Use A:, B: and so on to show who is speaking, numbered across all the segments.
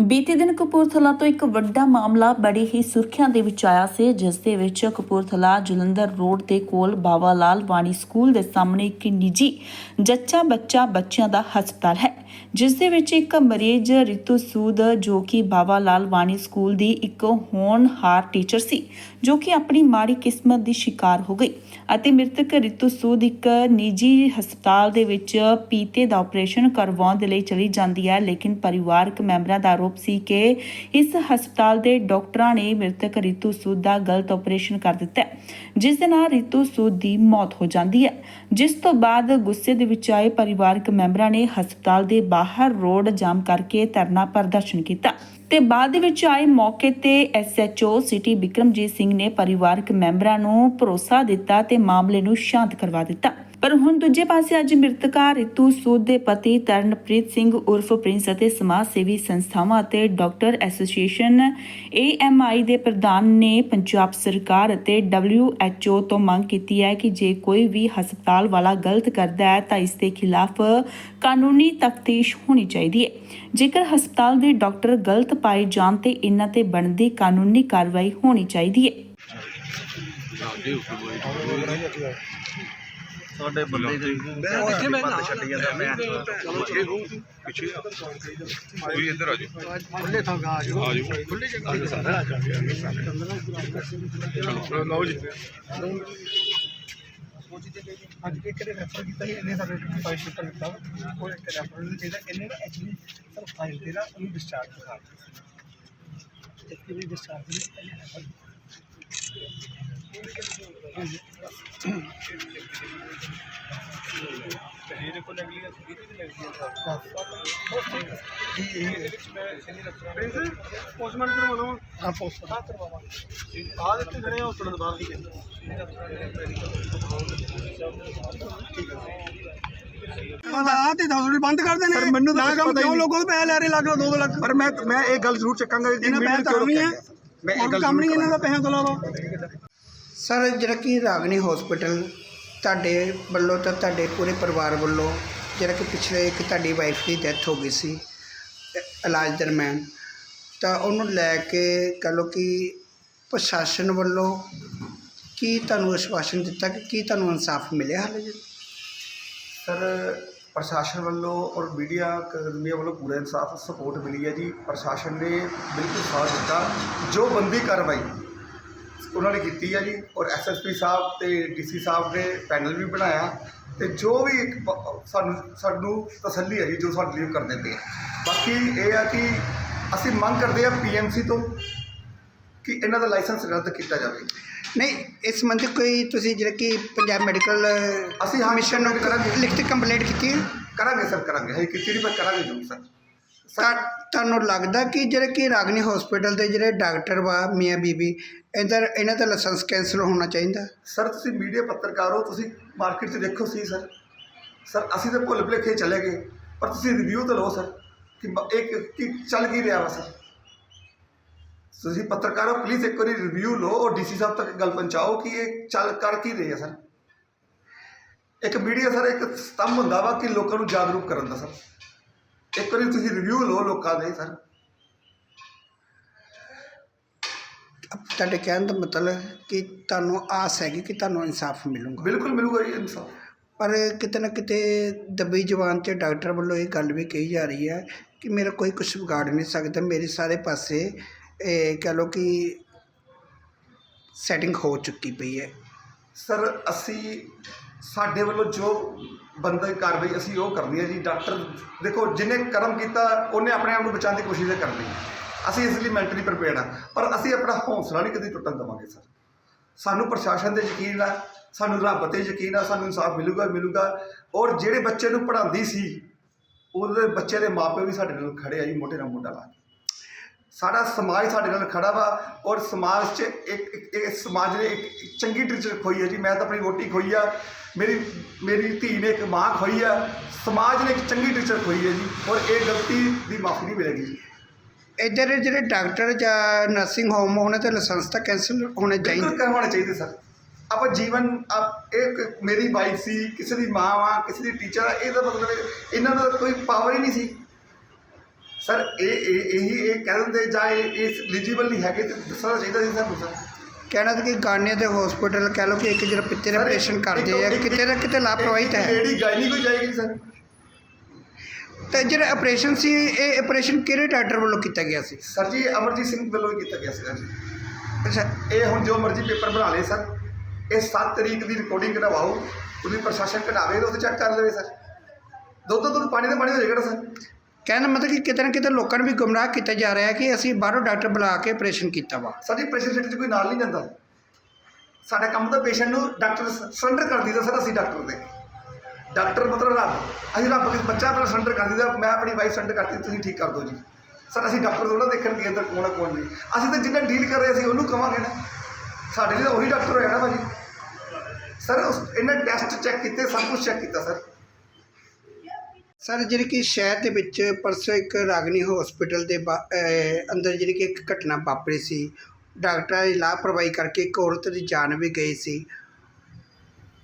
A: ਬੀਤੇ ਦਿਨ ਕਪੂਰਥਲਾ ਤੋਂ ਇੱਕ ਵੱਡਾ ਮਾਮਲਾ ਬੜੀ ਹੀ ਸੁਰਖੀਆਂ ਦੇ ਵਿੱਚ ਆਇਆ ਸੀ, ਜਿਸ ਦੇ ਵਿੱਚ ਕਪੂਰਥਲਾ ਜਲੰਧਰ ਰੋਡ ਦੇ ਕੋਲ ਬਾਬਾ ਲਾਲ ਵਾਣੀ ਸਕੂਲ ਦੇ ਸਾਹਮਣੇ ਇੱਕ ਨਿੱਜੀ ਜੱਚਾ ਬੱਚਾ ਬੱਚਿਆਂ ਦਾ ਹਸਪਤਾਲ ਹੈ। ਜਿਸ ਦੇ ਵਿੱਚ ਇੱਕ ਮਰੀਜ਼ ਰਿਤੂ ਸੂਦ ਜੋ ਕਿ ਬਾਬਾ ਲਾਲ ਵਾਣੀ ਸਕੂਲ ਦੀ ਇੱਕ ਹੋਣਹਾਰ ਟੀਚਰ ਸੀ, ਜੋ ਕਿ ਆਪਣੀ ਮਾੜੀ ਕਿਸਮਤ ਦੀ ਸ਼ਿਕਾਰ ਹੋ ਗਈ ਅਤੇ ਮ੍ਰਿਤਕ ਰਿਤੂ ਸੂਦ ਇੱਕ ਨਿੱਜੀ ਹਸਪਤਾਲ ਦੇ ਵਿੱਚ ਪੀਤੇ ਦਾ ਆਪਰੇਸ਼ਨ ਕਰਵਾਉਣ ਦੇ ਲਈ ਚਲੀ ਜਾਂਦੀ ਹੈ। ਲੇਕਿਨ ਪਰਿਵਾਰਕ ਮੈਂਬਰਾਂ ਦਾ ਆਰੋਪ ਸੀ ਕਿ ਇਸ ਹਸਪਤਾਲ ਦੇ ਡਾਕਟਰਾਂ ਨੇ ਮ੍ਰਿਤਕ ਰਿਤੂ ਸੂਦ ਦਾ ਗਲਤ ਆਪਰੇਸ਼ਨ ਕਰ ਦਿੱਤਾ ਜਿਸ ਦੇ ਨਾਲ ਰਿਤੂ ਸੂਦ ਦੀ ਮੌਤ ਹੋ ਜਾਂਦੀ ਹੈ। ਜਿਸ ਤੋਂ ਬਾਅਦ ਗੁੱਸੇ ਦੇ ਵਿੱਚ ਆਏ ਪਰਿਵਾਰਕ ਮੈਂਬਰਾਂ ਨੇ ਹਸਪਤਾਲ ਦੇ ਬਾਹਰ ਬਾਹਰ ਰੋਡ ਜਾਮ ਕਰਕੇ ਧਰਨਾ ਪ੍ਰਦਰਸ਼ਨ ਕੀਤਾ ਤੇ ਬਾਅਦ ਦੇ ਵਿੱਚ ਆਏ ਮੌਕੇ ਤੇ ਐਸਐਚਓ ਸਿਟੀ ਬਿਕਰਮਜੀਤ ਸਿੰਘ ਨੇ ਪਰਿਵਾਰਕ ਮੈਂਬਰਾਂ ਨੂੰ ਭਰੋਸਾ ਦਿੱਤਾ ਤੇ ਮਾਮਲੇ ਨੂੰ ਸ਼ਾਂਤ ਕਰਵਾ ਦਿੱਤਾ। ਪਰ ਹੁਣ ਦੂਜੇ ਪਾਸੇ ਅੱਜ ਮ੍ਰਿਤਕਾ ਰਿਤੂ ਸੂਦ ਦੇ ਪਤੀ ਤਰਨਪ੍ਰੀਤ ਸਿੰਘ ਉਰਫ ਪ੍ਰਿੰਸ ਅਤੇ ਸਮਾਜ ਸੇਵੀ ਸੰਸਥਾਵਾਂ ਅਤੇ ਡਾਕਟਰ ਐਸੋਸੀਏਸ਼ਨ ਏਐਮਆਈ ਦੇ ਪ੍ਰਧਾਨ ਨੇ ਪੰਜਾਬ ਸਰਕਾਰ ਅਤੇ WHO ਤੋਂ ਮੰਗ ਕੀਤੀ ਹੈ ਕਿ ਜੇ ਕੋਈ ਵੀ ਹਸਪਤਾਲ ਵਾਲਾ ਗਲਤ ਕਰਦਾ ਹੈ ਤਾਂ ਇਸ ਦੇ ਖਿਲਾਫ ਕਾਨੂੰਨੀ ਤਫਤੀਸ਼ ਹੋਣੀ ਚਾਹੀਦੀ ਹੈ। ਜੇਕਰ ਹਸਪਤਾਲ ਦੇ ਡਾਕਟਰ ਗਲਤ ਪਾਏ ਜਾਣ ਤੇ ਇਹਨਾਂ ਤੇ ਬਣਦੀ ਕਾਨੂੰਨੀ ਕਾਰਵਾਈ ਹੋਣੀ ਚਾਹੀਦੀ ਹੈ।
B: ਸਾਡੇ ਬੰਦੇ ਦੇ ਕਿੱਥੇ ਮੈਂ ਛੱਡੀ ਜਾਂਦਾ ਮੈਂ
C: ਪਿੱਛੇ ਆ। ਕੋਈ ਇੱਧਰ ਆ ਜਾਓ।
B: ਖੁੱਲੇ ਥਾਂ ਆ ਜਾਓ।
C: ਆ ਜਾਓ।
B: ਖੁੱਲੇ ਜਗ੍ਹਾ
C: ਚਲੋ ਲਓ ਜੀ।
B: ਅੱਜ ਇੱਕ ਦੇ ਰੈਫਰ ਕੀਤਾ ਸੀ ਇਹਨੇ ਸਾਡੇ ਫਾਈਲ ਪੇਪਰ ਦਿੱਤਾ ਉਹ ਇੱਕ ਰੈਫਰ ਨੂੰ ਚਾਹੀਦਾ। ਇਹਨੇ ਨਾ ਐਕਚੁਅਲੀ ਸਰ ਫਾਈਲ ਤੇ ਨਾ ਉਹਨੂੰ ਡਿਸਚਾਰਜ ਕਰਾ ਦਿੱਤਾ ਤੇ ਇਹ ਡਿਸਚਾਰਜ ਨਹੀਂ ਰੈਫਰ ਇਹਦੇ ਕੋਲ ਅਗਲੀ ਅਗਲੀ ਤੇ ਲੱਗਦੀ ਹੈ ਪੋਸਟਮਾਰਟਮ ਕਰਵਾਉਣਾ ਹਾਂ ਪੋਸਟਮਾਰਟਮ ਕਰਵਾਵਾਂਗੇ ਆ ਦਿੱਤੇ ਜਿਹੜੇ ਉਹ ਸੁਣਨ ਬਾਅਦ ਹੀ ਆ ਤੇ ਦਸੂਰੀ ਬੰਦ ਕਰ ਦੇਣੇ
D: ਸਰ, ਮੈਨੂੰ ਤਾਂ
B: ਕੰਮ ਕਿਉਂ। ਲੋਕਾਂ ਤੋਂ ਪੈਸੇ ਲੈ ਰਹੇ ਲੱਖ ਦੋ ਦੋ ਲੱਖ।
D: ਪਰ ਮੈਂ ਮੈਂ ਇਹ ਗੱਲ ਜ਼ਰੂਰ ਚੱਕਾਂਗਾ
B: ਇਹਨਾਂ ਪੈਸੇ ਤਾਂ ਨਹੀਂ ਹੈ
D: ਮੈਂ ਇਹ ਗੱਲ
B: ਕੰਮ ਨਹੀਂ ਇਹਨਾਂ ਦਾ ਪੈਸਿਆਂ ਤੋਂ ਇਲਾਵਾ।
E: ਸਰ, ਜਿਹੜਾ ਕਿ ਰਾਗਨੀ ਹਸਪੀਟਲ ਤੁਹਾਡੇ ਵੱਲੋਂ ਤਾਂ ਤੁਹਾਡੇ ਪੂਰੇ ਪਰਿਵਾਰ ਵੱਲੋਂ ਜਿਹੜਾ ਕਿ ਪਿਛਲੇ ਇੱਕ ਤੁਹਾਡੀ ਵਾਈਫ ਦੀ ਡੈਥ ਹੋ ਗਈ ਸੀ, ਇਲਾਜ ਦਰਮਿਆਨ, ਤਾਂ ਉਹਨੂੰ ਲੈ ਕੇ ਕਹ ਲਓ ਕਿ ਪ੍ਰਸ਼ਾਸਨ ਵੱਲੋਂ ਕੀ ਤੁਹਾਨੂੰ ਆਸ਼ਵਾਸਨ ਦਿੱਤਾ ਕਿ ਕੀ ਤੁਹਾਨੂੰ ਇਨਸਾਫ ਮਿਲਿਆ ਹਾਲੇ ਜੀ?
D: ਸਰ, ਪ੍ਰਸ਼ਾਸਨ ਵੱਲੋਂ ਔਰ ਮੀਡੀਆ ਕਰਮੀਆਂ ਵੱਲੋਂ ਪੂਰਾ ਇਨਸਾਫ ਸਪੋਰਟ ਮਿਲੀ ਹੈ ਜੀ। ਪ੍ਰਸ਼ਾਸਨ ਨੇ ਬਿਲਕੁਲ ਸਾਥ ਦਿੱਤਾ। ਜੋ ਬੰਦੀ ਕਾਰਵਾਈ ਉਹਨਾਂ ਨੇ ਕੀਤੀ ਹੈ ਜੀ ਔਰ ਐਸਐਸਪੀ ਸਾਹਿਬ ਤੇ ਡੀਸੀ ਸਾਹਿਬ ਨੇ ਪੈਨਲ ਵੀ ਬਣਾਇਆ ਤੇ ਜੋ ਵੀ ਇੱਕ ਪ- ਸਾਨੂੰ ਸਾਨੂੰ ਤਸੱਲੀ ਹੈ ਜੀ ਜੋ ਸਾਡੇ ਲਈ ਉਹ ਕਰ ਦਿੰਦੇ ਆ। ਬਾਕੀ ਇਹ ਆ ਕਿ ਅਸੀਂ ਮੰਗ ਕਰਦੇ ਆ ਪੀਐਮਸੀ ਤੋਂ ਕਿ ਇਹਨਾਂ ਦਾ ਲਾਇਸੈਂਸ ਰੱਦ ਕੀਤਾ ਜਾਵੇ।
E: ਨਹੀਂ ਇਸ ਸੰਬੰਧੀ ਕੋਈ ਤੁਸੀਂ ਜਿਹੜਾ ਕਿ ਪੰਜਾਬ ਮੈਡੀਕਲ
D: ਅਸੀਂ ਹਾਂ
E: ਕਮਿਸ਼ਨ ਨੂੰ
D: ਕਰਾਂਗੇ।
E: ਲਿਖਤੀ ਕੰਪਲੇਂਟ ਕੀਤੀ ਹੈ?
D: ਕਰਾਂਗੇ ਸਰ ਕਰਾਂਗੇ। ਹਜੇ ਕੀਤੀ ਨਹੀਂ ਪਰ ਕਰਾਂਗੇ ਜ਼ਰੂਰ ਸਰ।
E: ਤਾਂ ਤੁਹਾਨੂੰ ਲੱਗਦਾ ਕਿ ਜਿਹੜੇ ਕਿ ਰਾਗਨੀ ਹਸਪੀਟਲ ਦੇ ਜਿਹੜੇ ਡਾਕਟਰ ਵਾ ਮੀਆਂ ਬੀਬੀ ਇਧਰ ਇਹਨਾਂ ਦਾ ਲਾਇਸੈਂਸ ਕੈਂਸਲ ਹੋਣਾ ਚਾਹੀਦਾ।
D: ਸਰ, ਤੁਸੀਂ ਮੀਡੀਆ ਪੱਤਰਕਾਰ ਹੋ, ਤੁਸੀਂ ਮਾਰਕੀਟ 'ਚ ਦੇਖੋ ਸੀ, ਸਰ। ਸਰ, ਅਸੀਂ ਤਾਂ ਭੁੱਲ ਭੁਲੇਖੇ ਚਲੇ ਗਏ, ਪਰ ਤੁਸੀਂ ਰਿਵਿਊ ਤਾਂ ਲਓ, ਸਰ, ਕਿ ਬ- ਇਹ ਕਿ- ਕੀ ਚੱਲ ਕੀ ਰਿਹਾ ਵਾ, ਸਰ? ਤੁਸੀਂ ਪੱਤਰਕਾਰ ਹੋ ਪਲੀਜ਼ ਇੱਕ ਵਾਰੀ ਰਿਵਿਊ ਲਓ ਔਰ ਡੀਸੀ ਸਾਹਿਬ ਤੱਕ ਗੱਲ ਪਹੁੰਚਾਓ ਕਿ ਇਹ ਚੱਲ ਕਰ ਕੀ ਰਹੇ ਆ, ਸਰ। ਇੱਕ ਮੀਡੀਆ, ਸਰ, ਇੱਕ ਸਤੰਭ ਹੁੰਦਾ ਵਾ ਕਿ ਲੋਕਾਂ ਨੂੰ ਜਾਗਰੂਕ ਕਰਨ ਦਾ, ਸਰ। ਇੱਕ ਵਾਰੀ ਤੁਸੀਂ ਰਿਵਿਊ ਲਓ ਲੋਕਾਂ ਦੇ, ਸਰ।
E: ਤੁਹਾਡੇ ਕਹਿਣ ਦਾ ਮਤਲਬ ਕਿ ਤੁਹਾਨੂੰ ਆਸ ਹੈਗੀ ਕਿ ਤੁਹਾਨੂੰ ਇਨਸਾਫ ਮਿਲੂਗਾ?
D: ਬਿਲਕੁਲ ਮਿਲੂਗਾ ਜੀ ਇਨਸਾਫ।
E: ਪਰ ਕਿਤੇ ਨਾ ਕਿਤੇ ਦੱਬੀ ਜ਼ੁਬਾਨ 'ਤੇ ਡਾਕਟਰ ਵੱਲੋਂ ਇਹ ਗੱਲ ਵੀ ਕਹੀ ਜਾ ਰਹੀ ਹੈ ਕਿ ਮੇਰਾ ਕੋਈ ਕੁਝ ਵਿਗਾੜ ਨਹੀਂ ਸਕਦਾ ਮੇਰੇ ਸਾਰੇ ਪਾਸੇ ਇਹ ਕਹ ਲਓ ਕਿ ਸੈਟਿੰਗ ਹੋ ਚੁੱਕੀ ਪਈ ਹੈ।
D: ਸਰ ਅਸੀਂ ਸਾਡੇ ਵੱਲੋਂ ਜੋ ਬੰਦਾ ਕਾਰਵਾਈ ਅਸੀਂ ਉਹ ਕਰਨੀ ਹੈ ਜੀ ਡਾਕਟਰ ਦੇਖੋ ਜਿਹਨੇ ਕਰਮ ਕੀਤਾ ਉਹਨੇ ਆਪਣੇ ਆਪ ਨੂੰ ਬਚਾਉਣ ਦੀ ਕੋਸ਼ਿਸ਼ ਤਾਂ ਕਰਨੀ ਅਸੀਂ ਇਸ ਲਈ ਮੈਂਟਲੀ ਪ੍ਰਿਪੇਅਰਡ ਆ। ਪਰ ਅਸੀਂ ਆਪਣਾ ਹੌਸਲਾ ਨਹੀਂ ਕਦੀ ਟੁੱਟਣ ਦੇਵਾਂਗੇ, ਸਰ। ਸਾਨੂੰ ਪ੍ਰਸ਼ਾਸਨ ਤੇ ਯਕੀਨ ਆ, ਸਾਨੂੰ ਰੱਬ ਤੇ ਯਕੀਨ ਆ, ਸਾਨੂੰ ਇਨਸਾਫ ਮਿਲੂਗਾ ਹੀ ਮਿਲੂਗਾ। ਔਰ ਜਿਹੜੇ ਬੱਚੇ ਨੂੰ ਪੜ੍ਹਾਉਂਦੀ ਸੀ, ਉਹਦੇ ਬੱਚੇ ਦੇ ਮਾਪੇ ਵੀ ਸਾਡੇ ਨਾਲ ਖੜੇ ਆ ਜੀ ਮੋਟੇ ਨਾਲ ਮੋਢਾ ਲਾ ਕੇ। ਸਾਡਾ ਸਮਾਜ ਸਾਡੇ ਨਾਲ ਖੜਾ ਵਾ ਔਰ ਸਮਾਜ 'ਚ ਇੱਕ, ਇੱਕ- ਸਮਾਜ ਨੇ ਇੱਕ ਚੰਗੀ ਟੀਚਰ ਖੋਈ ਹੈ ਜੀ। ਮੈਂ ਤਾਂ ਆਪਣੀ ਵੋਟੀ ਖੋਈ ਆ, ਮੇਰੀ ਮੇਰੀ ਧੀ ਨੇ ਇੱਕ ਮਾਂ ਖੋਈ ਆ। ਸਮਾਜ ਨੇ ਇੱਕ ਚੰਗੀ ਟੀਚਰ ਖੋਈ ਹੈ ਜੀ। ਔਰ ਇਹ ਗਲਤੀ ਦੀ ਮਾਫੀ ਨਹੀਂ ਮਿਲੇਗੀ। ਜੀ
E: ਇੱਧਰ ਜਿਹੜੇ ਡਾਕਟਰ ਜਾਂ ਨਰਸਿੰਗ ਹੋਮ ਹੋਣੇ ਤੇ ਲਾਇਸੈਂਸ ਤਾਂ ਕੈਂਸਲ ਹੋਣੇ ਚਾਹੀਦੇ।
D: ਬਿਲਕੁਲ ਕਰਵਾਉਣੇ ਚਾਹੀਦੇ ਸਰ। ਆਪਾਂ ਜੀਵਨ ਆਪ- ਇੱਕ ਮੇਰੀ ਵਾਈਫ ਸੀ ਕਿਸੇ ਦੀ ਮਾਂ ਵਾ ਕਿਸੇ ਦੀ ਟੀਚਰ ਆ ਇਹਦਾ ਮਤਲਬ ਇਹ- ਇਹਨਾਂ ਦਾ ਕੋਈ ਪਾਵਰ ਹੀ ਨਹੀਂ ਸੀ। ਸਰ ਇਹ ਇਹ ਇਹੀ ਇਹ ਕਹਿ ਦਿੰਦੇ ਜਾਂ ਇਹ ਇਸ ਐਲੀਜੀਬਲ ਨਹੀਂ ਹੈਗੇ ਤੇ ਦੱਸਣਾ ਚਾਹੀਦਾ ਸੀ ਸਾਨੂੰ ਸਰ।
E: ਕਹਿਣਾ ਤਾਂ ਕਿ ਗਾਨੇ ਦੇ ਹਸਪੀਟਲ ਕਹਿ ਲਓ ਕਿ ਇੱਕ ਜਿਹੜਾ ਪਿੱਤੇ ਦਾ ਆਪਰੇਸ਼ਨ ਕਰਦੇ ਆ ਕਿਤੇ ਨਾ ਕਿਤੇ ਲਾਪਰਵਾਹੀ ਤਾਂ ਹੈ।
D: ਲੇਡੀ ਗਾਇਨੀ ਕੋਈ ਜਾਏਗੀ ਸਰ।
E: ਤੇ ਜਿਹੜਾ ਆਪਰੇਸ਼ਨ ਸੀ ਇਹ ਆਪਰੇਸ਼ਨ ਕਿਹੜੇ ਡਾਕਟਰ ਵੱਲੋਂ ਕੀਤਾ ਗਿਆ ਸੀ?
D: ਸਰ ਜੀ ਅਮਰਜੀਤ ਸਿੰਘ ਵੱਲੋਂ ਹੀ ਕੀਤਾ ਗਿਆ ਸੀ ਜੀ।
E: ਅੱਛਾ।
D: ਇਹ ਹੁਣ ਜੋ ਮਰਜ਼ੀ ਪੇਪਰ ਬਣਾ ਲਏ ਸਰ ਇਹ 7 ਤਰੀਕ ਦੀ ਰਿਕਾਰਡਿੰਗ ਕਢਵਾਓ ਪੁਲਿਸ ਪ੍ਰਸ਼ਾਸਨ ਕਢਾਵੇ ਤੇ ਉੱਥੇ ਚੈੱਕ ਕਰ ਲਵੇ ਸਰ ਦੁੱਧ ਤੋਂ ਦੁੱਧ ਪਾਣੀ ਦਾ ਪਾਣੀ ਹੋ ਜਾਏਗਾ ਸਰ
E: ਕਹਿਣ ਦਾ ਮਤਲਬ ਕਿ ਕਿਤੇ ਨਾ ਕਿਤੇ ਲੋਕਾਂ ਨੂੰ ਵੀ ਗੁੰਮਰਾਹ ਕੀਤਾ ਜਾ ਰਿਹਾ ਹੈ ਕਿ ਅਸੀਂ ਬਾਹਰੋਂ ਡਾਕਟਰ ਬੁਲਾ ਕੇ ਆਪਰੇਸ਼ਨ ਕੀਤਾ ਵਾ।
D: ਸਾਡੀ ਪ੍ਰੈਸ਼ਰ ਸੀਟ 'ਚ ਕੋਈ ਨਾਲ ਨਹੀਂ ਜਾਂਦਾ। ਸਾਡਾ ਕੰਮ ਤਾਂ ਪੇਸ਼ੈਂਟ ਨੂੰ ਡਾਕਟਰ ਸਰੈਂਡਰ ਕਰ ਦਿੰਦਾ ਸਰ ਅਸੀਂ ਡਾਕਟਰ ਦੇ। ਡਾਕਟਰ ਮਤਲਬ ਰੱਬ। ਅਸੀਂ ਰੱਬ ਕਿਸੇ ਬੱਚਾ ਆਪਣਾ ਸਰੈਂਡਰ ਕਰ ਦਿੰਦਾ ਮੈਂ ਆਪਣੀ ਵਾਈਫ ਸਰੈਂਡਰ ਕਰਤੀ ਤੁਸੀਂ ਠੀਕ ਕਰ ਦਿਓ ਜੀ। ਸਰ, ਅਸੀਂ ਡਾਕਟਰ ਥੋੜਾ ਦੇਖਣਗੇ ਕਿ ਅੰਦਰ ਕੌਣ ਆ, ਕੌਣ ਨਹੀਂ। ਅਸੀਂ ਤਾਂ ਜਿੰਨਾ ਡੀਲ ਕਰ ਰਹੇ ਅਸੀਂ ਉਹਨੂੰ ਕਵਾਂਗੇ ਨਾ। ਸਾਡੇ ਲਈ ਤਾਂ ਉਹੀ ਡਾਕਟਰ ਹੋਇਆ ਨਾ ਭਾਜੀ। ਸਰ, ਉਸ ਇਹਨਾਂ ਟੈਸਟ ਚੈੱਕ ਕੀਤੇ, ਸਭ ਕੁਝ ਚੈੱਕ ਕੀਤਾ, ਸਰ।
E: ਸਰ, ਜਿਹੜੀ ਕਿ ਸ਼ਹਿਰ ਦੇ ਵਿੱਚ ਪਰਸੋਂ ਇੱਕ ਰਾਗਨੀ ਹਸਪੀਟਲ ਦੇ ਬਾ- ਅੰਦਰ ਜਿਹੜੀ ਕਿ ਇੱਕ ਘਟਨਾ ਵਾਪਰੀ ਸੀ। ਡਾਕਟਰਾਂ ਦੀ ਲਾਪਰਵਾਹੀ ਕਰਕੇ ਇੱਕ ਔਰਤ ਦੀ ਜਾਨ ਵੀ ਗਈ ਸੀ।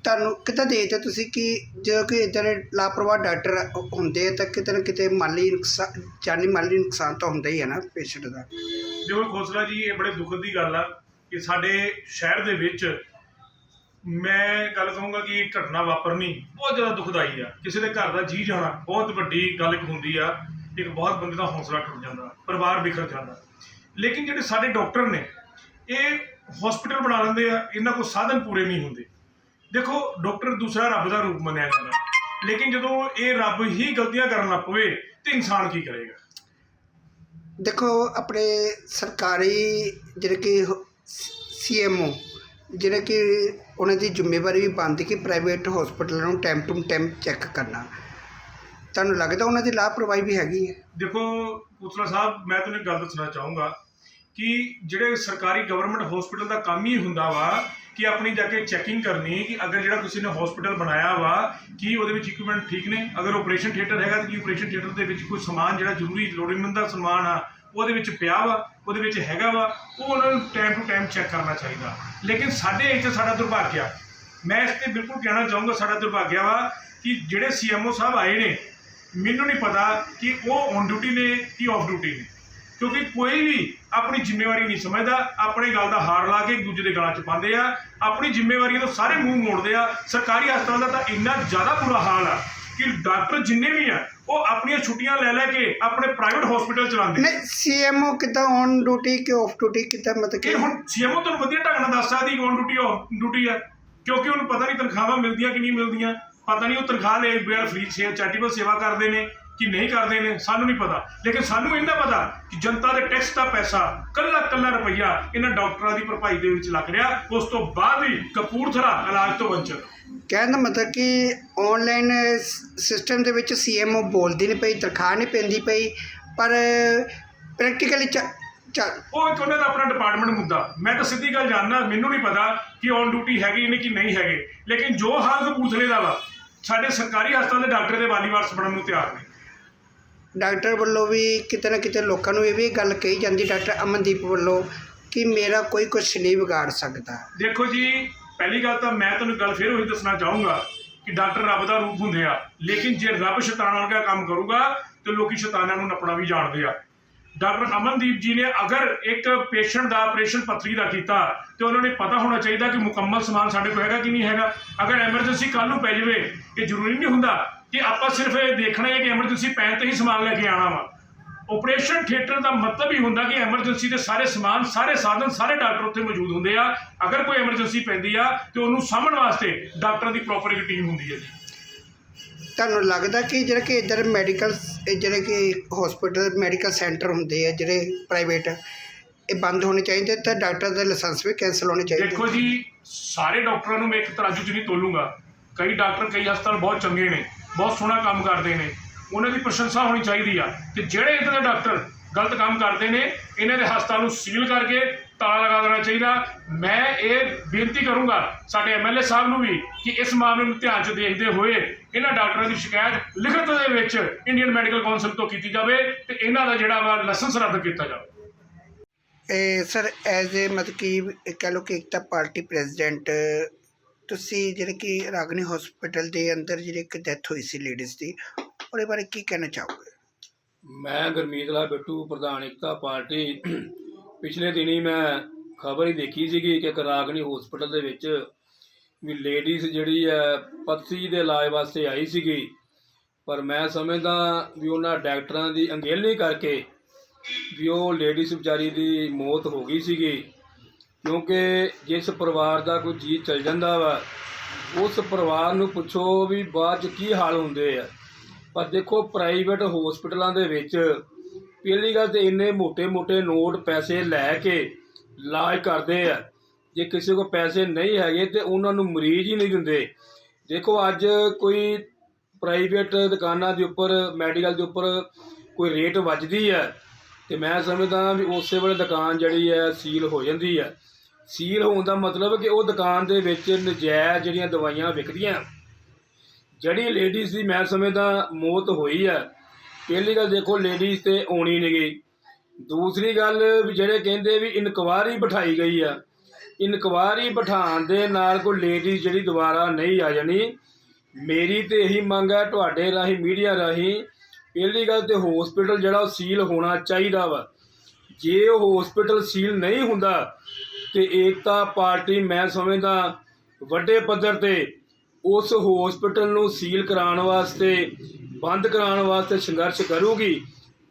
E: ਤੁਹਾਨੂੰ ਕਿੱਦਾਂ ਦੇਖਦੇ ਹੋ ਤੁਸੀਂ ਕਿ ਜਦੋਂ ਕਿ ਇੱਦਾਂ ਦੇ ਲਾਪਰਵਾਹ ਡਾਕਟਰ ਹੁੰਦੇ ਆ ਤਾਂ ਕਿਤੇ ਨਾ ਕਿਤੇ ਮਾਲੀ ਨੁਕਸਾਨ ਜਾਨੀ ਮਾਲੀ ਨੁਕਸਾਨ ਤਾਂ ਹੁੰਦਾ ਹੀ ਹੈ ਨਾ ਪੇਸ਼ੈਂਟ ਦਾ।
C: ਦੇਖੋ ਖੋਸਲਾ ਜੀ, ਇਹ ਬੜੇ ਦੁੱਖ ਦੀ ਗੱਲ ਆ ਕਿ ਸਾਡੇ ਸ਼ਹਿਰ ਦੇ ਵਿੱਚ ਮੈਂ ਗੱਲ ਕਹੂੰਗਾ ਕਿ ਇਹ ਘਟਨਾ ਵਾਪਰਨੀ ਬਹੁਤ ਜ਼ਿਆਦਾ ਦੁਖਦਾਈ ਆ। ਕਿਸੇ ਦੇ ਘਰ ਦਾ ਜੀ ਜਾਣਾ ਬਹੁਤ ਵੱਡੀ ਗੱਲ ਇੱਕ ਹੁੰਦੀ ਆ, ਇੱਕ ਬਹੁਤ ਬੰਦੇ ਦਾ ਹੌਸਲਾ ਟੁੱਟ ਜਾਂਦਾ, ਪਰਿਵਾਰ ਵਿਖਰ ਜਾਂਦਾ। ਲੇਕਿਨ ਜਿਹੜੇ ਸਾਡੇ ਡਾਕਟਰ ਨੇ, ਇਹ ਹਸਪੀਟਲ ਬਣਾ ਲੈਂਦੇ ਆ, ਇਹਨਾਂ ਕੋਲ ਸਾਧਨ ਪੂਰੇ ਨਹੀਂ ਹੁੰਦੇ। ਦੇਖੋ ਡਾਕਟਰ ਦੂਸਰਾ ਰੱਬ ਦਾ ਰੂਪ ਮੰਨਿਆ ਜਾਂਦਾ। ਲੇਕਿਨ ਜਦੋਂ ਇਹ ਰੱਬ ਹੀ ਗਲਤੀਆਂ ਕਰਨ ਲੱਗ ਪਵੇ ਤੇ ਇਨਸਾਨ ਕੀ ਕਰੇਗਾ?
E: ਦੇਖੋ ਆਪਣੇ ਸਰਕਾਰੀ ਜਿਹੜੇ ਕਿ ਸੀਐਮਓ ਜਿਹੜੇ ਕਿ ਉਹਨਾਂ ਦੀ ਜ਼ਿੰਮੇਵਾਰੀ ਵੀ ਬਣਦੀ ਕਿ ਪ੍ਰਾਈਵੇਟ ਹਸਪੀਟਲਾਂ ਨੂੰ ਟਾਈਮ ਟੂ ਟਾਈਮ ਚੈੱਕ ਕਰਨਾ। ਤੁਹਾਨੂੰ ਲੱਗਦਾ ਉਹਨਾਂ ਦੀ ਲਾਪਰਵਾਹੀ ਵੀ ਹੈਗੀ ਹੈ?
C: ਦੇਖੋ ਕੁਤਲਾ ਸਾਹਿਬ ਮੈਂ ਤੁਹਾਨੂੰ ਇੱਕ ਗੱਲ ਦੱਸਣਾ ਚਾਹੂੰਗਾ ਕਿ ਜਿਹੜੇ ਸਰਕਾਰੀ ਗਵਰਨਮੈਂਟ ਹਸਪੀਟਲ ਦਾ ਕੰਮ ਹੀ ਹੁੰਦਾ ਵਾ ਕਿ ਆਪਣੀ ਜਾ ਕੇ ਚੈਕਿੰਗ ਕਰਨੀ ਕਿ ਅਗਰ ਜਿਹੜਾ ਕਿਸੇ ਨੇ ਹਸਪੀਟਲ ਬਣਾਇਆ ਵਾ, ਕੀ ਉਹਦੇ ਵਿੱਚ ਇਕਵਿਪਮੈਂਟ ਠੀਕ ਨੇ? ਅਗਰ ਆਪਰੇਸ਼ਨ ਥੀਏਟਰ ਹੈਗਾ ਤਾਂ ਕੀ ਆਪਰੇਸ਼ਨ ਥੀਏਟਰ ਦੇ ਵਿੱਚ ਕੋਈ ਸਮਾਨ ਜਿਹੜਾ ਜ਼ਰੂਰੀ ਲੋੜੀਂਦ ਦਾ ਸਮਾਨ ਆ, ਉਹਦੇ ਵਿੱਚ ਪਿਆ ਵਾ, ਉਹਦੇ ਵਿੱਚ ਹੈਗਾ ਵਾ, ਉਹ ਉਹਨਾਂ ਨੂੰ ਟਾਈਮ ਟੂ ਟਾਈਮ ਚੈੱਕ ਕਰਨਾ ਚਾਹੀਦਾ। ਲੇਕਿਨ ਸਾਡੇ ਇੱਥੇ ਸਾਡਾ ਦੁਰਭਾਗਿਆ। ਮੈਂ ਇਸ ਤੇ ਬਿਲਕੁਲ ਕਹਿਣਾ ਚਾਹੂੰਗਾ ਸਾਡਾ ਦੁਰਭਾਗਿਆ ਵਾ ਕਿ ਜਿਹੜੇ ਸੀਐਮਓ ਸਾਹਿਬ ਆਏ ਨੇ, ਮੈਨੂੰ ਨਹੀਂ ਪਤਾ ਕਿ ਉਹ ਔਨ ਡਿਊਟੀ ਨੇ ਕਿ ਆਫ ਡਿਊਟੀ ਨੇ। ਕਿਉਂਕਿ ਕੋਈ ਵੀ ਆਪਣੀ ਜ਼ਿੰਮੇਵਾਰੀ ਨਹੀਂ ਸਮਝਦਾ ਆਪਣੇ ਗੱਲ ਦਾ ਹਾਰ ਲਾ ਕੇ ਦੂਜੇ ਦੇ ਗਲਾਂ 'ਚ ਪਾਉਂਦੇ ਆ ਆਪਣੀ ਜ਼ਿੰਮੇਵਾਰੀਆਂ ਤੋਂ ਸਾਰੇ ਮੂੰਹ ਮੋੜਦੇ ਆ। ਸਰਕਾਰੀ ਹਸਪਤਾਲ ਦਾ ਤਾਂ ਇੰਨਾ ਜ਼ਿਆਦਾ ਬੁਰਾ ਹਾਲ ਆ ਕਿ ਡਾਕਟਰ ਜਿੰਨੇ ਵੀ ਆ ਉਹ ਆਪਣੀਆਂ ਛੁੱਟੀਆਂ ਲੈ ਲੈ ਕੇ ਆਪਣੇ ਪ੍ਰਾਈਵੇਟ ਹਸਪੀਟਲ ਚਲਾਉਂਦੇ
E: ਨਹੀਂ ਸੀਐਮਓ ਕਿੱਦਾਂ ਔਨ ਡਿਊਟੀ ਕਿ ਆਫ ਡਿਊਟੀ ਕਿੱਦਾਂ ਮਤਲਬ ਕਿ
C: ਹੁਣ ਸੀਐਮਓ ਤੁਹਾਨੂੰ ਵਧੀਆ ਢੰਗ ਨਾਲ ਦੱਸ ਸਕਦੀ ਔਨ ਡਿਊਟੀ ਆਫ ਡਿਊਟੀ ਆ ਕਿਉਂਕਿ ਉਹਨੂੰ ਪਤਾ ਨਹੀਂ ਤਨਖਾਹਾਂ ਮਿਲਦੀਆਂ ਕਿ ਨਹੀਂ ਮਿਲਦੀਆਂ। ਪਤਾ ਨਹੀਂ ਉਹ ਤਨਖਾਹ ਲੈ ਬਿਆਰ ਫ੍ਰੀ ਸੇ ਚੈਰੀਟੇਬਲ ਸੇਵਾ ਕਰਦੇ ਨੇ। ਕਿ ਨਹੀਂ ਕਰਦੇ ਨੇ ਸਾਨੂੰ ਨਹੀਂ ਪਤਾ। ਲੇਕਿਨ ਸਾਨੂੰ ਇੰਨਾ ਪਤਾ ਕਿ ਜਨਤਾ ਦੇ ਟੈਕਸ ਦਾ ਪੈਸਾ ਕੱਲਾ ਕੱਲਾ ਰੁਪਈਆ ਇਹਨਾਂ ਡਾਕਟਰਾਂ ਦੀ ਭਰਪਾਈ ਦੇ ਵਿੱਚ ਲੱਗ ਰਿਹਾ। ਉਸ ਤੋਂ ਬਾਅਦ ਵੀ ਕਪੂਰਥਲਾ ਇਲਾਜ ਤੋਂ ਵੰਚਿਤ।
E: ਕਹਿਣ ਦਾ ਮਤਲਬ ਕਿ ਆਨਲਾਈਨ ਸਿਸਟਮ ਦੇ ਵਿੱਚ ਸੀਐਮਓ ਬੋਲਦੀ ਨਹੀਂ ਪਈ ਤਨਖਾਹ ਨਹੀਂ ਪੈਂਦੀ ਪਈ ਪਰ ਪ੍ਰੈਕਟੀਕਲੀ ਚੱਲ
C: ਉਹ ਇੱਕ ਉਹਨਾਂ ਦਾ ਆਪਣਾ ਡਿਪਾਰਟਮੈਂਟ ਮੁੱਦਾ। ਮੈਂ ਤਾਂ ਸਿੱਧੀ ਗੱਲ ਜਾਣਦਾ ਮੈਨੂੰ ਨਹੀਂ ਪਤਾ ਕਿ ਔਨ ਡਿਊਟੀ ਹੈਗੇ ਨੇ ਕਿ ਨਹੀਂ ਹੈਗੇ। ਲੇਕਿਨ ਜੋ ਹਾਲ ਕਪੂਰਥਲੇ ਦਾ ਵਾ ਸਾਡੇ ਸਰਕਾਰੀ ਹਸਪਤਾਲ ਦੇ ਡਾਕਟਰ ਦੇ ਵਾਲੀ ਵਾਰਸ ਬਣਨ ਨੂੰ ਤਿਆਰ ਨੇ।
E: ਡਾਕਟਰ ਵੱਲੋਂ ਵੀ ਕਿਤੇ ਨਾ ਕਿਤੇ ਲੋਕਾਂ ਨੂੰ ਇਹ ਵੀ ਗੱਲ ਕਹੀ ਜਾਂਦੀ, ਡਾਕਟਰ ਅਮਨਦੀਪ ਵੱਲੋਂ ਕਿ ਮੇਰਾ ਕੋਈ ਕੁਛ ਨਹੀਂ ਵਿਗਾੜ ਸਕਦਾ।
C: ਦੇਖੋ ਜੀ, ਪਹਿਲੀ ਗੱਲ ਤਾਂ ਮੈਂ ਤੁਹਾਨੂੰ ਗੱਲ ਫਿਰ ਉਹੀ ਦੱਸਣਾ ਚਾਹੂੰਗਾ ਕਿ ਡਾਕਟਰ ਰੱਬ ਦਾ ਰੂਪ ਹੁੰਦੇ ਆ, ਲੇਕਿਨ ਜੇ ਰੱਬ ਸ਼ੈਤਾਨਾਂ ਵਰਗਾ ਕੰਮ ਕਰੂਗਾ, ਤੇ ਲੋਕੀ ਸ਼ੈਤਾਨਾਂ ਨੂੰ ਨਪਣਾ ਵੀ ਜਾਣਦੇ ਆ। ਡਾਕਟਰ ਅਮਨਦੀਪ ਜੀ ਨੇ ਅਗਰ ਇੱਕ ਪੇਸ਼ੈਂਟ ਦਾ ਆਪਰੇਸ਼ਨ ਪੱਥਰੀ ਦਾ ਕੀਤਾ, ਤੇ ਉਹਨਾਂ ਨੇ ਪਤਾ ਹੋਣਾ ਚਾਹੀਦਾ ਕਿ ਮੁਕੰਮਲ ਸਮਾਨ ਸਾਡੇ ਕੋਲ ਹੈਗਾ ਕਿ ਨਹੀਂ ਹੈਗਾ। ਅਗਰ ਐਮਰਜੈਂਸੀ ਕੱਲ ਨੂੰ ਪੈ ਜਾਵੇ, ਇਹ ਜ਼ਰੂਰੀ ਨਹੀਂ ਹੁੰਦਾ ਕਿ ਆਪਾਂ ਸਿਰਫ ਇਹ ਦੇਖਣਾ ਹੈ ਕਿ ਐਮਰਜੈਂਸੀ ਪੈਣ ਤੇ ਹੀ ਸਮਾਨ ਲੈ ਕੇ ਆਣਾ ਵਾ। ਆਪਰੇਸ਼ਨ ਥੀਏਟਰ ਦਾ ਮਤਲਬ ਹੀ ਹੁੰਦਾ ਕਿ ਐਮਰਜੈਂਸੀ ਦੇ ਸਾਰੇ ਸਮਾਨ ਸਾਰੇ ਸਾਧਨ ਸਾਰੇ ਡਾਕਟਰ ਉੱਥੇ ਮੌਜੂਦ ਹੁੰਦੇ ਆ। ਅਗਰ ਕੋਈ ਐਮਰਜੈਂਸੀ ਪੈਂਦੀ ਆ ਤੇ ਉਹਨੂੰ ਸਾਂਭਣ ਵਾਸਤੇ ਡਾਕਟਰਾਂ ਦੀ ਪ੍ਰੋਪਰ ਇੱਕ ਟੀਮ ਹੁੰਦੀ ਹੈ ਜੀ।
E: ਤੁਹਾਨੂੰ ਲੱਗਦਾ ਕਿ ਜਿਹੜੇ ਕਿ ਇੱਧਰ ਮੈਡੀਕਲ ਜਿਹੜੇ ਕਿ ਹਸਪੀਟਲ ਮੈਡੀਕਲ ਸੈਂਟਰ ਹੁੰਦੇ ਆ ਜਿਹੜੇ ਪ੍ਰਾਈਵੇਟ ਇਹ ਬੰਦ ਹੋਣੇ ਚਾਹੀਦੇ ਤਾਂ ਡਾਕਟਰ ਦਾ ਲਾਇਸੈਂਸ ਵੀ ਕੈਂਸਲ ਹੋਣੇ ਚਾਹੀਦੇ?
C: ਦੇਖੋ ਜੀ ਸਾਰੇ ਡਾਕਟਰਾਂ ਨੂੰ ਮੈਂ ਇੱਕ ਤਰਾਜੂ 'ਚ ਨਹੀਂ ਤੋਲੂੰਗਾ। ਕਈ ਡਾਕਟਰ ਕਈ ਹਸਪਤਾਲ ਬਹੁਤ ਚੰਗੇ ਨੇ। ਬਹੁਤ ਸੋਹਣਾ ਕੰਮ ਕਰਦੇ ਨੇ। ਉਹਨਾਂ ਦੀ ਪ੍ਰਸ਼ੰਸਾ ਹੋਣੀ ਚਾਹੀਦੀ ਆ ਤੇ ਜਿਹੜੇ ਇਦਾਂ ਦੇ ਡਾਕਟਰ ਗਲਤ ਕੰਮ ਕਰਦੇ ਨੇ, ਇਹਨਾਂ ਦੇ ਹਸਪਤਾਲ ਨੂੰ ਸੀਲ ਕਰਕੇ ਤਾਲਾ ਲਗਾ ਦੇਣਾ ਚਾਹੀਦਾ। ਮੈਂ ਇਹ ਬੇਨਤੀ ਕਰੂੰਗਾ ਸਾਡੇ ਐਮਐਲਏ ਸਾਹਿਬ ਨੂੰ ਵੀ ਕਿ ਇਸ ਮਾਮਲੇ ਨੂੰ ਧਿਆਨ 'ਚ ਦੇਖਦੇ ਹੋਏ ਇਹਨਾਂ ਡਾਕਟਰਾਂ ਦੀ ਸ਼ਿਕਾਇਤ ਲਿਖਤ ਦੇ ਵਿੱਚ ਇੰਡੀਅਨ ਮੈਡੀਕਲ ਕੌਂਸਲ ਤੋਂ ਕੀਤੀ ਜਾਵੇ ਤੇ ਇਹਨਾਂ ਦਾ ਜਿਹੜਾ ਵਾ ਲਾਇਸੈਂਸ ਰੱਦ ਕੀਤਾ ਜਾਵੇ।
E: ਸਰ ਐਜ਼ ਏ ਮਤਲਬ ਕਿ ਇਹ ਕਹਿ ਲਓ ਕਿ ਇੱਕ ਤਾਂ ਪਾਰਟੀ ਪ੍ਰੈਜ਼ੀਡੈਂਟ ਤੁਸੀਂ ਜਿਹੜੇ ਕਿ ਰਾਗਨੀ ਹਸਪੀਟਲ ਦੇ ਅੰਦਰ ਜਿਹੜੀ ਇੱਕ ਡੈਥ ਹੋਈ ਸੀ ਲੇਡੀਜ਼ ਦੀ, ਉਹਦੇ ਬਾਰੇ ਕੀ ਕਹਿਣਾ ਚਾਹੋਗੇ?
F: ਮੈਂ ਗੁਰਮੀਤ ਲਾਲ ਬਿੱਟੂ, ਪ੍ਰਧਾਨ ਏਕਤਾ ਪਾਰਟੀ। ਪਿਛਲੇ ਦਿਨੀ ਮੈਂ ਖਬਰ ਹੀ ਦੇਖੀ ਸੀਗੀ ਕਿ ਕਰਾਗਨੀ ਹਸਪੀਟਲ ਦੇ ਵਿੱਚ ਵੀ ਲੇਡੀਜ਼ ਜਿਹੜੀ ਹੈ ਪੱਥਰੀ ਦੇ ਇਲਾਜ ਵਾਸਤੇ ਆਈ ਸੀਗੀ। ਪਰ ਮੈਂ ਸਮਝਦਾ ਵੀ ਉਹਨਾਂ ਡਾਕਟਰਾਂ ਦੀ ਅੰਗੇਲੀ ਕਰਕੇ ਵੀ ਉਹ ਲੇਡੀਜ਼ ਵਿਚਾਰੀ ਦੀ ਮੌਤ ਹੋ ਗਈ ਸੀਗੀ। ਕਿਉਂਕਿ ਜਿਸ ਪਰਿਵਾਰ ਦਾ ਕੋਈ ਜੀਅ ਚਲ ਜਾਂਦਾ ਵਾ, ਉਸ ਪਰਿਵਾਰ ਨੂੰ ਪੁੱਛੋ ਵੀ ਬਾਅਦ 'ਚ ਕੀ ਹਾਲ ਹੁੰਦੇ ਆ। ਪਰ ਦੇਖੋ ਪ੍ਰਾਈਵੇਟ ਹਸਪੀਟਲਾਂ ਦੇ ਵਿੱਚ ਪਹਿਲੀ ਗੱਲ ਤੇ ਇੰਨੇ ਮੋٹے-ਮੋٹے ਨੋਟ ਪੈਸੇ ਲੈ ਕੇ ਇਲਾਜ ਕਰਦੇ ਆ। ਜੇ ਕਿਸੇ ਕੋਲ ਪੈਸੇ ਨਹੀਂ ਹੈਗੇ ਤੇ ਉਹਨਾਂ ਨੂੰ ਮਰੀਜ਼ ਹੀ ਨਹੀਂ ਦਿੰਦੇ। ਦੇਖੋ, ਅੱਜ ਕੋਈ ਪ੍ਰਾਈਵੇਟ ਦੁਕਾਨਾਂ ਦੇ ਉੱਪਰ ਮੈਡੀਕਲ ਦੇ ਉੱਪਰ ਕੋਈ ਰੇਟ ਵੱਜਦੀ ਹੈ ਤੇ ਮੈਂ ਸਮਝਦਾ ਵੀ ਉਸੇ ਵੇਲੇ ਦੁਕਾਨ ਜਿਹੜੀ ਹੈ ਸੀਲ ਹੋ ਜਾਂਦੀ ਹੈ ਸੀਲ ਹੋਣ ਦਾ ਮਤਲਬ ਕਿ ਉਹ ਦੁਕਾਨ ਦੇ ਵਿੱਚ ਨਜਾਇਜ਼ ਜਿਹੜੀਆਂ ਦਵਾਈਆਂ ਵਿਕਦੀਆਂ। ਜਿਹੜੀ ਲੇਡੀਜ਼ ਦੀ ਮੈਂ ਸਮਝਦਾ ਮੌਤ ਹੋਈ ਆ। ਪਹਿਲੀ ਗੱਲ ਦੇਖੋ ਲੇਡੀਜ਼ ਤੇ ਆਉਣੀ ਨਹੀਂ ਗਈ। ਦੂਸਰੀ ਗੱਲ ਵੀ ਜਿਹੜੇ ਕਹਿੰਦੇ ਵੀ ਇਨਕੁਆਰੀ ਬਿਠਾਈ ਗਈ ਆ। ਇਨਕੁਆਰੀ ਬਿਠਾਉਣ ਦੇ ਨਾਲ ਕੋਈ ਲੇਡੀਜ਼ ਜਿਹੜੀ ਦੁਬਾਰਾ ਨਹੀਂ ਆ ਜਾਣੀ। ਮੇਰੀ ਤੇ ਇਹੀ ਮੰਗ ਹੈ ਤੁਹਾਡੇ ਰਾਹੀਂ ਮੀਡੀਆ ਰਾਹੀਂ। ਪਹਿਲੀ ਗੱਲ ਤੇ ਹਸਪੀਟਲ ਜਿਹੜਾ ਉਹ ਸੀਲ ਹੋਣਾ ਚਾਹੀਦਾ ਵਾ। ਜੇ ਉਹ ਹਸਪੀਟਲ ਸੀਲ ਨਹੀਂ ਹੁੰਦਾ ਤੇ ਏਕਤਾ ਪਾਰਟੀ ਮੈਂ ਸਮਝਦਾ ਵੱਡੇ ਪੱਧਰ ਤੇ ਉਸ ਹਸਪੀਟਲ ਨੂੰ ਸੀਲ ਕਰਾਉਣ ਵਾਸਤੇ, ਬੰਦ ਕਰਾਉਣ ਵਾਸਤੇ ਸੰਘਰਸ਼ ਕਰੂਗੀ।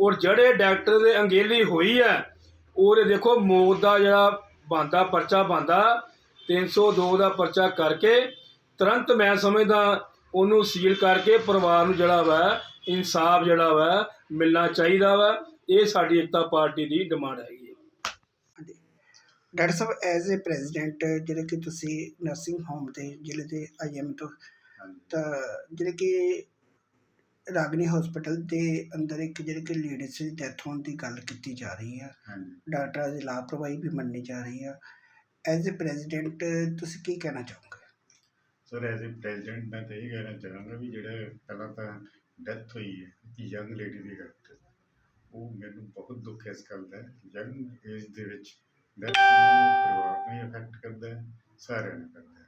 F: ਔਰ ਜਿਹੜੇ ਡਾਕਟਰ ਦੇ ਅੰਗੇਲੀ ਹੋਈ ਹੈ ਉਹਦੇ ਦੇਖੋ ਮੌਤ ਦਾ ਜਿਹੜਾ ਬੰਦਾ ਪਰਚਾ ਬੰਦਾ 302 ਦਾ ਪਰਚਾ ਕਰਕੇ ਤੁਰੰਤ ਮੈਂ ਸਮਝਦਾ ਉਹਨੂੰ ਸੀਲ ਕਰਕੇ ਪਰਿਵਾਰ ਨੂੰ ਜਿਹੜਾ ਵਾ, ਇਨਸਾਫ ਜਿਹੜਾ ਵਾ ਮਿਲਣਾ ਚਾਹੀਦਾ ਵਾ। ਇਹ ਸਾਡੀ ਏਕਤਾ ਪਾਰਟੀ ਦੀ ਡਿਮਾਂਡ ਹੈਗੀ। ਹੈ
E: ਡਾਕਟਰ ਸਾਹਿਬ ਐਜ਼ ਏ ਪ੍ਰੈਜ਼ੀਡੈਂਟ ਜਿਹੜੇ ਕਿ ਤੁਸੀਂ ਨਰਸਿੰਗ ਹੋਮ ਦੇ ਜ਼ਿਲ੍ਹੇ ਦੇ ਆਈਐਮ ਤੋਂ ਤਾਂ ਜਿਹੜੇ ਕਿ ਰਾਗਨੀ ਹਸਪੀਟਲ ਦੇ ਅੰਦਰ ਇੱਕ ਜਿਹੜੇ ਕਿ ਲੇਡੀਜ਼ ਦੀ ਡੈਥ ਹੋਣ ਦੀ ਗੱਲ ਕੀਤੀ ਜਾ ਰਹੀ ਹੈ ਡਾਕਟਰਾਂ ਦੀ ਲਾਪਰਵਾਹੀ ਵੀ ਮੰਨੀ ਜਾ ਰਹੀ ਹੈ ਐਜ਼ ਏ ਪ੍ਰੈਜ਼ੀਡੈਂਟ ਤੁਸੀਂ ਕੀ ਕਹਿਣਾ ਚਾਹੋਗੇ?
G: ਸਰ ਐਜ਼ ਏ ਪ੍ਰੈਜ਼ੀਡੈਂਟ ਮੈਂ ਤਾਂ ਇਹ ਕਹਿਣਾ ਚਾਹਾਂਗਾ ਵੀ ਜਿਹੜਾ ਪਹਿਲਾਂ ਤਾਂ ਡੈਥ ਹੋਈ ਹੈ ਯੰਗ ਲੇਡੀ ਦੀ ਗੱਲ ਉਹ ਮੈਨੂੰ ਬਹੁਤ ਦੁੱਖ ਇਸ ਗੱਲ ਦਾ ਯੰਗ ਏਜ ਦੇ ਵਿੱਚ ਡੈਥ ਪਰਿਵਾਰ ਨੂੰ ਇਫੈਕਟ ਕਰਦਾ ਹੈ, ਸਾਰਿਆਂ ਨੂੰ ਕਰਦਾ ਹੈ।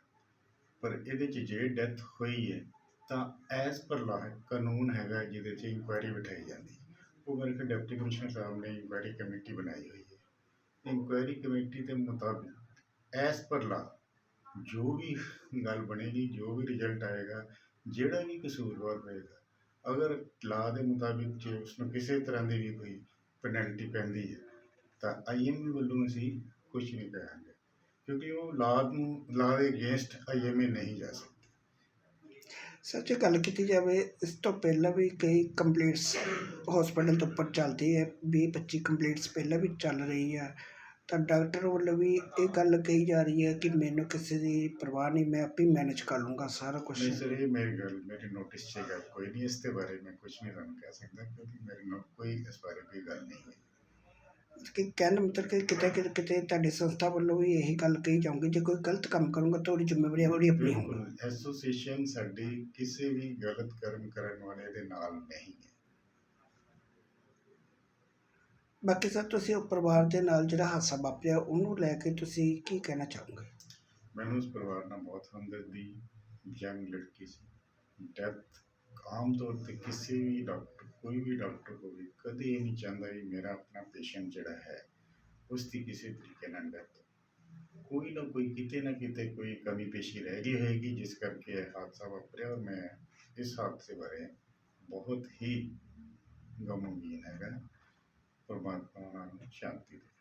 G: ਪਰ ਇਹਦੇ 'ਚ ਜੇ ਡੈਥ ਹੋਈ ਹੈ, ਤਾਂ ਐਸ ਪਰ ਲਾ ਕਾਨੂੰਨ ਹੈਗਾ ਜਿਹਦੇ 'ਚ ਇਨਕੁਆਇਰੀ ਬਿਠਾਈ ਜਾਂਦੀ ਹੈ। ਉਹ ਮੇਰੇ ਕੋਲ ਡਿਪਟੀ ਕਮਿਸ਼ਨਰ ਸਾਹਿਬ ਨੇ ਇਨਕੁਆਇਰੀ ਕਮੇਟੀ ਬਣਾਈ ਹੋਈ ਹੈ। ਇਨਕੁਆਇਰੀ ਕਮੇਟੀ ਦੇ ਮੁਤਾਬਿਕ ਐਸ ਪਰ ਲਾ ਜੋ ਵੀ ਗੱਲ ਬਣੇਗੀ, ਜੋ ਵੀ ਰਿਜ਼ਲਟ ਆਏਗਾ, ਜਿਹੜਾ ਵੀ ਕਸੂਰਵਾਰ ਹੋਏਗਾ, ਅਗਰ ਲਾ ਦੇ ਮੁਤਾਬਿਕ ਜੇ ਉਸ ਨੂੰ ਕਿਸੇ ਤਰ੍ਹਾਂ ਦੀ ਵੀ ਕੋਈ ਪੈਨਲਟੀ ਪੈਂਦੀ ਹੈ ਤਾਂ ਆਈਐਮਏ ਵੱਲੋਂ ਅਸੀਂ ਕੁਝ ਨਹੀਂ ਕਰਾਂਗੇ ਕਿਉਂਕਿ ਉਹ ਲਾ ਨੂੰ ਲਾ ਦੇ ਅਗੇਂਸਟ ਆਈਐਮਏ ਨਹੀਂ ਜਾ ਸਕਦਾ।
E: ਜੇ ਗੱਲ ਕੀਤੀ ਜਾਵੇ ਇਸ ਤੋਂ ਪਹਿਲਾਂ ਵੀ ਕਈ ਕੰਪਲੀਟਸ ਹਸਪੀਟਲ ਤੋਂ ਉੱਪਰ ਚੱਲਦੀ ਹੈ 20 25 ਕੰਪਲੀਟਸ ਪਹਿਲਾਂ ਵੀ ਚੱਲ ਰਹੀ ਹੈ ਤਾਂ ਡਾਕਟਰ ਵੱਲੋਂ ਵੀ ਇਹ ਗੱਲ ਕਹੀ ਜਾ ਰਹੀ ਹੈ ਕਿ ਮੈਨੂੰ ਕਿਸੇ ਦੀ ਪਰਵਾਹ ਨਹੀਂ ਮੈਂ ਆਪੇ ਮੈਨੇਜ ਕਰ ਲੂੰਗਾ ਸਾਰਾ ਕੁਝ
G: ਨਹੀਂ ਸਰ ਇਹ ਮੇਰੀ ਗੱਲ ਮੇਰੇ ਨੋਟਿਸ 'ਚ ਗੱਲ ਕੋਈ ਨਹੀਂ ਇਸ ਦੇ ਬਾਰੇ ਮੈਂ ਕੁਝ ਨਹੀਂ ਤੁਹਾਨੂੰ ਕਹਿ ਸਕਦਾ ਕਿਉਂਕਿ ਮੇਰੇ ਨਾਲ ਕੋਈ ਇਸ ਬਾਰੇ ਕੋਈ ਗੱਲ ਨਹੀਂ ਹੋਈ।
E: ਕਿ ਕਹਿਣ ਦਾ ਮਤਲਬ ਕਿ ਕਿਤੇ ਕਿਤੇ ਕਿਤੇ ਤੁਹਾਡੀ ਸੰਸਥਾ ਵੱਲੋਂ ਵੀ ਇਹੀ ਗੱਲ ਕਹੀ ਜਾਊਗੀ ਜੇ ਕੋਈ ਗਲਤ ਕੰਮ ਕਰੂੰਗਾ ਤਾਂ ਉਹਦੀ ਜ਼ਿੰਮੇਵਾਰੀ ਉਹਦੀ ਆਪਣੀ ਹੋਊਗੀ।
G: ਐਸੋਸੀਏਸ਼ਨ ਸਾਡੀ ਕਿਸੇ ਵੀ ਗਲਤ ਕਰਮ ਕਰਨ ਵਾਲੇ ਦੇ ਨਾਲ ਨਹੀਂ ਹੈ।
E: ਬਾਕੀ ਸਰ ਤੁਸੀਂ ਉਹ ਪਰਿਵਾਰ ਦੇ ਨਾਲ ਜਿਹੜਾ ਹਾਦਸਾ ਵਾਪਰਿਆ ਉਹਨੂੰ ਲੈ ਕੇ ਤੁਸੀਂ ਕੀ ਕਹਿਣਾ ਚਾਹੋਗੇ?
G: ਮੈਨੂੰ ਉਸ ਪਰਿਵਾਰ ਨਾਲ ਬਹੁਤ ਹਮਦਰਦੀ ਯੰਗ ਲੜਕੀ ਸੀ। ਡੈਥ ਆਮ ਤੌਰ ਤੇ ਕਿਸੇ ਵੀ ਡਾਕਟਰ ਕੋਈ ਵੀ ਡਾਕਟਰ ਹੋਵੇ ਕਦੇ ਇਹ ਨਹੀਂ ਚਾਹੁੰਦਾ ਵੀ ਮੇਰਾ ਆਪਣਾ ਪੇਸ਼ੈਂਟ ਜਿਹੜਾ ਹੈ ਉਸ ਦੀ ਕਿਸੇ ਤਰੀਕੇ ਨਾਲ ਡੈਥ ਕੋਈ ਨਾ ਕੋਈ ਕਿਤੇ ਨਾ ਕਿਤੇ ਕੋਈ ਕਮੀ ਪੇਸ਼ੀ ਰਹਿ ਗਈ ਹੋਏਗੀ ਜਿਸ ਕਰਕੇ ਇਹ ਹਾਦਸਾ ਵਾਪਰਿਆ ਔਰ ਮੈਂ ਇਸ ਹਾਦਸੇ ਬਾਰੇ ਬਹੁਤ ਹੀ ਗਮਗੀਨ ਹੈਗਾ ਪਰਮਾਤਮਾ ਉਹਨਾਂ ਨੂੰ ਸ਼ਾਂਤੀ ਦੇ